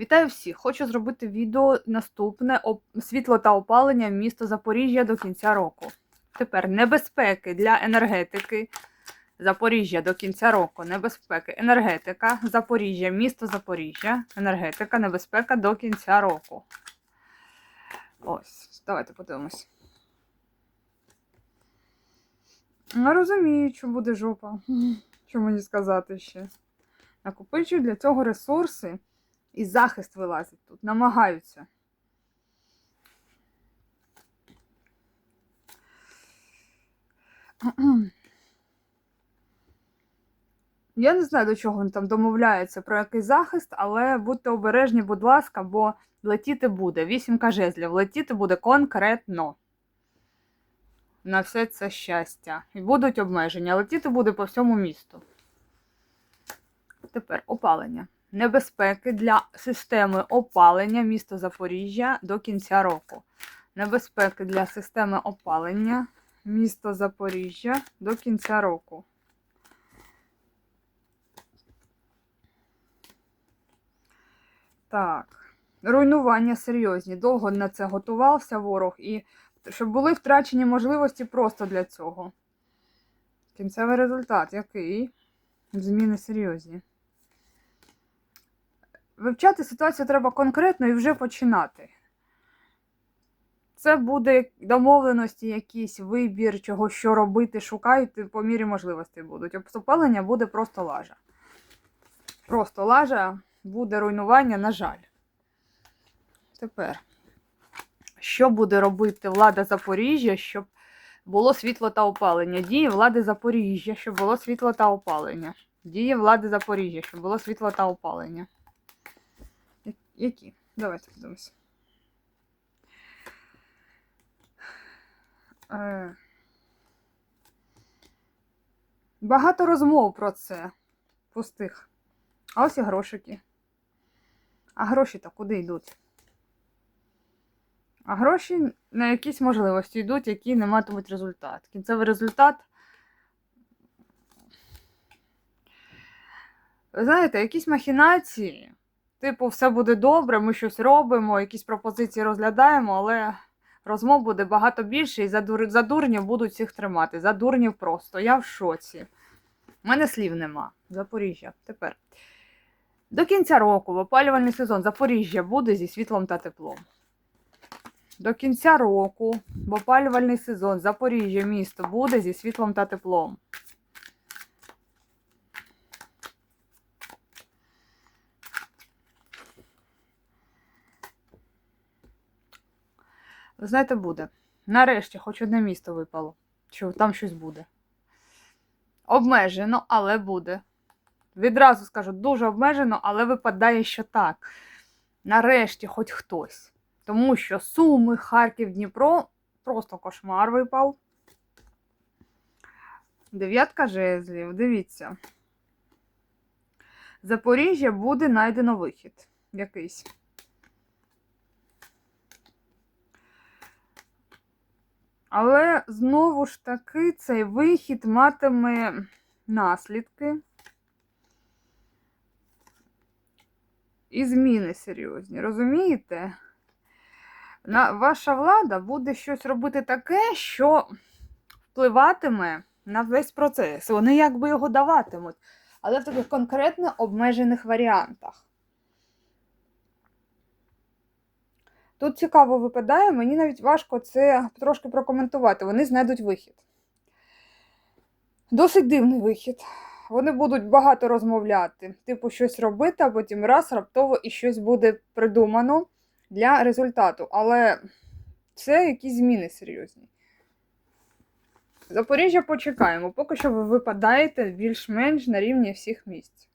Вітаю всіх! Хочу зробити відео наступне світло та опалення міста Запоріжжя до кінця року. Тепер небезпеки для енергетики. Запоріжжя до кінця року. Небезпеки. Енергетика. Запоріжжя, місто Запоріжжя. Енергетика, небезпека до кінця року. Ось, давайте подивимось. Не розумію, що буде жопа. Що мені сказати ще? Накопичую для цього ресурси. І захист вилазить тут. Намагаються. Я не знаю, до чого вони там домовляються про який захист, але будьте обережні, будь ласка, бо летіти буде. Вісімка жезлів. Летіти буде конкретно. На все це щастя. І будуть обмеження. Летіти буде по всьому місту. Тепер опалення. Небезпеки для системи опалення міста Запоріжжя до кінця року. Небезпеки для системи опалення міста Запоріжжя до кінця року. Так. Руйнування серйозні. Довго на це готувався ворог, і щоб були втрачені можливості просто для цього. Кінцевий результат який? Зміни серйозні. Вивчати ситуацію треба конкретно і вже починати. Це буде домовленості, якийсь вибір, чого що робити, шукаєте по мірі можливостей будуть. Обступалення буде просто лажа. Просто лажа, буде руйнування, на жаль. Тепер, що буде робити влада Запоріжжя, щоб було світло та опалення? Дії влади Запоріжжя, щоб було світло та опалення. Дії влади Запоріжжя, щоб було світло та опалення. Які? Давайте подивимось. Е, Багато розмов про це. Пустих. А ось і грошики. А гроші то куди йдуть? А гроші на якісь можливості йдуть, які не матимуть результат. Кінцевий результат. Ви знаєте, якісь махінації. Типу, все буде добре, ми щось робимо, якісь пропозиції розглядаємо, але розмов буде багато більше, і за, дур... за дурнів будуть всіх тримати. За дурнів просто. Я в шоці. У мене слів нема. Запоріжжя. Тепер. До кінця року в опалювальний сезон Запоріжжя буде зі світлом та теплом. До кінця року в опалювальний сезон Запоріжжя місто буде зі світлом та теплом. Ви знаєте, буде. Нарешті, хоч одне місто випало. Що там щось буде. Обмежено, але буде. Відразу скажу, дуже обмежено, але випадає, що так. Нарешті, хоч хтось. Тому що Суми, Харків, Дніпро просто кошмар випав. Дев'ятка жезлів, дивіться. Запоріжжя буде знайдено вихід якийсь. Але знову ж таки цей вихід матиме наслідки і зміни серйозні. Розумієте? На, ваша влада буде щось робити таке, що впливатиме на весь процес. Вони якби його даватимуть, але в таких конкретно обмежених варіантах. Тут цікаво випадає, мені навіть важко це трошки прокоментувати. Вони знайдуть вихід. Досить дивний вихід. Вони будуть багато розмовляти, типу щось робити, а потім раз раптово і щось буде придумано для результату. Але це якісь зміни серйозні. Запоріжжя почекаємо. Поки що ви випадаєте більш-менш на рівні всіх місць.